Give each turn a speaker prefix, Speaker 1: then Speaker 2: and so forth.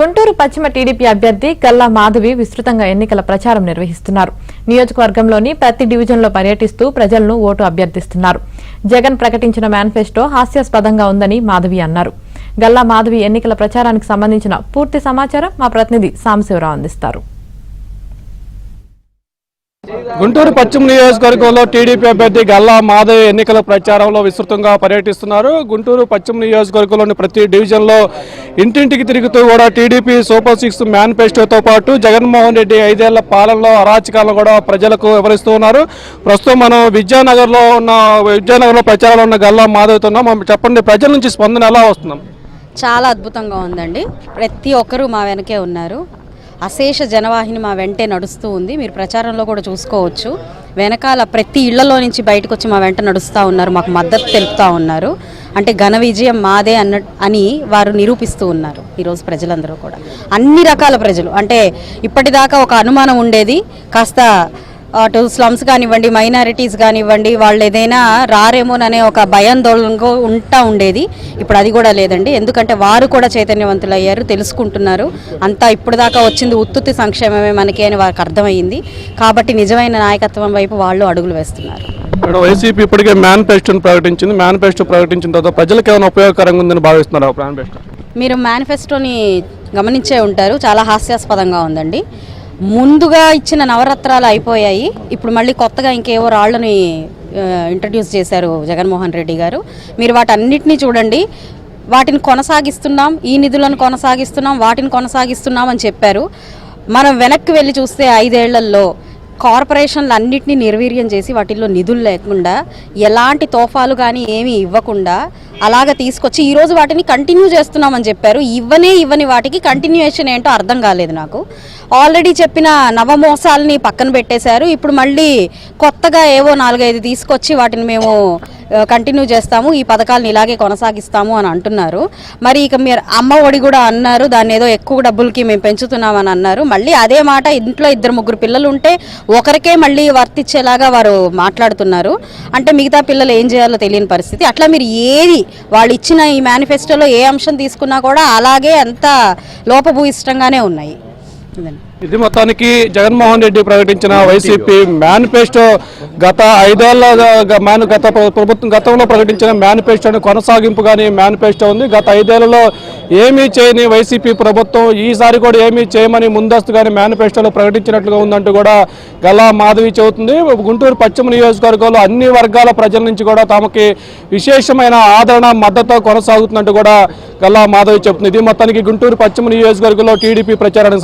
Speaker 1: గుంటూరు పశ్చిమ టీడీపీ అభ్యర్థి గల్లా మాధవి విస్తృతంగా ఎన్నికల ప్రచారం నిర్వహిస్తున్నారు. నియోజకవర్గంలోని ప్రతి డివిజన్లో పర్యటిస్తూ ప్రజలను ఓటు అభ్యర్థిస్తున్నారు. జగన్ ప్రకటించిన మేనిఫెస్టో హాస్యాస్పదంగా ఉందని మాధవి అన్నారు. గల్లా మాధవి ఎన్నికల ప్రచారానికి సంబంధించిన పూర్తి సమాచారం మా ప్రతినిధి సాంబశివరావు అందిస్తారు.
Speaker 2: గుంటూరు పశ్చిమ నియోజకవర్గంలో టీడీపీ అభ్యర్థి గల్లా మాధవ్ ఎన్నికల ప్రచారంలో విస్తృతంగా పర్యటిస్తున్నారు. గుంటూరు పశ్చిమ నియోజకవర్గంలోని ప్రతి డివిజన్లో ఇంటింటికి తిరుగుతూ కూడా టీడీపీ సూపర్ సిక్స్ మేనిఫెస్టోతో పాటు జగన్మోహన్ రెడ్డి ఐదేళ్ళ పాలనలో అరాచకాలను కూడా ప్రజలకు వివరిస్తూ ఉన్నారు. ప్రస్తుతం మనం విద్యానగర్లో ఉన్న విద్యానగర్లో ప్రచారంలో ఉన్న గల్లా మాధవ్తో మనం చెప్పండి ప్రజల నుంచి స్పందన ఎలా వస్తున్నాం
Speaker 3: చాలా అద్భుతంగా ఉందండి. ప్రతి ఒక్కరూ మా వెనకే ఉన్నారు. అశేష జనవాహిని మా వెంటే నడుస్తూ ఉంది. మీరు ప్రచారంలో కూడా చూసుకోవచ్చు. వెనకాల ప్రతి ఇళ్ళలో నుంచి బయటకు వచ్చి మా వెంట నడుస్తూ ఉన్నారు. మాకు మద్దతు తెలుపుతూ ఉన్నారు. అంటే ఘన విజయం మాదే అన్న అని వారు నిరూపిస్తూ ఉన్నారు. ఈరోజు ప్రజలందరూ కూడా. అన్ని రకాల ప్రజలు. అంటే ఇప్పటిదాకా ఒక అనుమానం ఉండేది. కాస్త అటు స్లమ్స్ కానివ్వండి మైనారిటీస్ కానివ్వండి వాళ్ళు ఏదైనా రారేమోననే ఒక భయాందోళనగా ఉంటా ఉండేది. ఇప్పుడు అది కూడా లేదండి. ఎందుకంటే వారు కూడా చైతన్యవంతులు అయ్యారు తెలుసుకుంటున్నారు. అంతా ఇప్పుడు దాకా వచ్చింది ఉత్తుత్తి సంక్షేమమే మనకి అని వారికి అర్థమైంది. కాబట్టి నిజమైన నాయకత్వం వైపు వాళ్ళు అడుగులు వేస్తున్నారు.
Speaker 2: ఇక్కడ వైసీపీ ఇప్పటికే మేనిఫెస్టోని ప్రకటించింది. మేనిఫెస్టో ప్రకటించిన తర్వాత ప్రజలకు ఏమైనా ఉపయోగకరంగా ఉందని భావిస్తున్నారు? మేనిఫెస్టో
Speaker 3: మీరు మేనిఫెస్టోని గమనించే ఉంటారు. చాలా హాస్యాస్పదంగా ఉందండి. ముందుగా ఇచ్చిన నవరత్నాలు అయిపోయాయి. ఇప్పుడు మళ్ళీ కొత్తగా ఇంకేవో రాళ్ళని ఇంట్రడ్యూస్ చేశారు జగన్మోహన్ రెడ్డి గారు. మీరు వాటన్నిటినీ చూడండి. వాటిని కొనసాగిస్తున్నాం ఈ నిధులను కొనసాగిస్తున్నాం వాటిని కొనసాగిస్తున్నాం అని చెప్పారు. మనం వెనక్కి వెళ్ళి చూస్తే ఐదేళ్ళలో కార్పొరేషన్లు అన్నింటినీ నిర్వీర్యం చేసి వాటిల్లో నిధులు లేకుండా ఎలాంటి తోఫాలు కానీ ఏమీ ఇవ్వకుండా అలాగ తీసుకొచ్చి ఈరోజు వాటిని కంటిన్యూ చేస్తున్నామని చెప్పారు. ఇవ్వనే ఇవ్వని వాటికి కంటిన్యూయేషన్ ఏంటో అర్థం కాలేదు నాకు. ఆల్రెడీ చెప్పిన నవమోసాలని పక్కన పెట్టేశారు. ఇప్పుడు మళ్ళీ కొత్తగా ఏవో నాలుగైదు తీసుకొచ్చి వాటిని మేము కంటిన్యూ చేస్తాము. ఈ పథకాలను ఇలాగే కొనసాగిస్తాము అని అంటున్నారు. మరి ఇక మీరు అమ్మ ఒడి కూడా అన్నారు దాన్ని ఏదో ఎక్కువ డబ్బులకి మేము పెంచుతున్నామని అన్నారు. మళ్ళీ అదే మాట ఇంట్లో ఇద్దరు ముగ్గురు పిల్లలు ఉంటే ఒకరికే మళ్ళీ వర్తించేలాగా వారు మాట్లాడుతున్నారు. అంటే మిగతా పిల్లలు ఏం చేయాలో తెలియని పరిస్థితి. అట్లా మీరు ఏది వాళ్ళు ఇచ్చిన ఈ మేనిఫెస్టోలో ఏ అంశం తీసుకున్నా కూడా అలాగే అంత లోపభూయిష్టంగానే ఉన్నాయి.
Speaker 2: ఇది మొత్తానికి జగన్మోహన్ రెడ్డి ప్రకటించిన వైసీపీ మేనిఫెస్టో గత ఐదేళ్ళ మేను గత ప్రభుత్వం గతంలో ప్రకటించిన మేనిఫెస్టోని కొనసాగింపుగానే మేనిఫెస్టో ఉంది. గత ఐదేళ్ళలో ఏమీ చేయని వైసీపీ ప్రభుత్వం ఈసారి కూడా ఏమీ చేయమని ముందస్తుగానే మేనిఫెస్టోలో ప్రకటించినట్లుగా ఉందంటూ కూడా గల్లా మాధవి చెబుతుంది. గుంటూరు పశ్చిమ నియోజకవర్గంలో అన్ని వర్గాల ప్రజల నుంచి కూడా తమకి విశేషమైన ఆదరణ మద్దతు కొనసాగుతున్నట్టు కూడా గల్లా మాధవి చెబుతుంది. ఇది మొత్తానికి గుంటూరు పశ్చిమ నియోజకవర్గంలో టీడీపీ ప్రచారానికి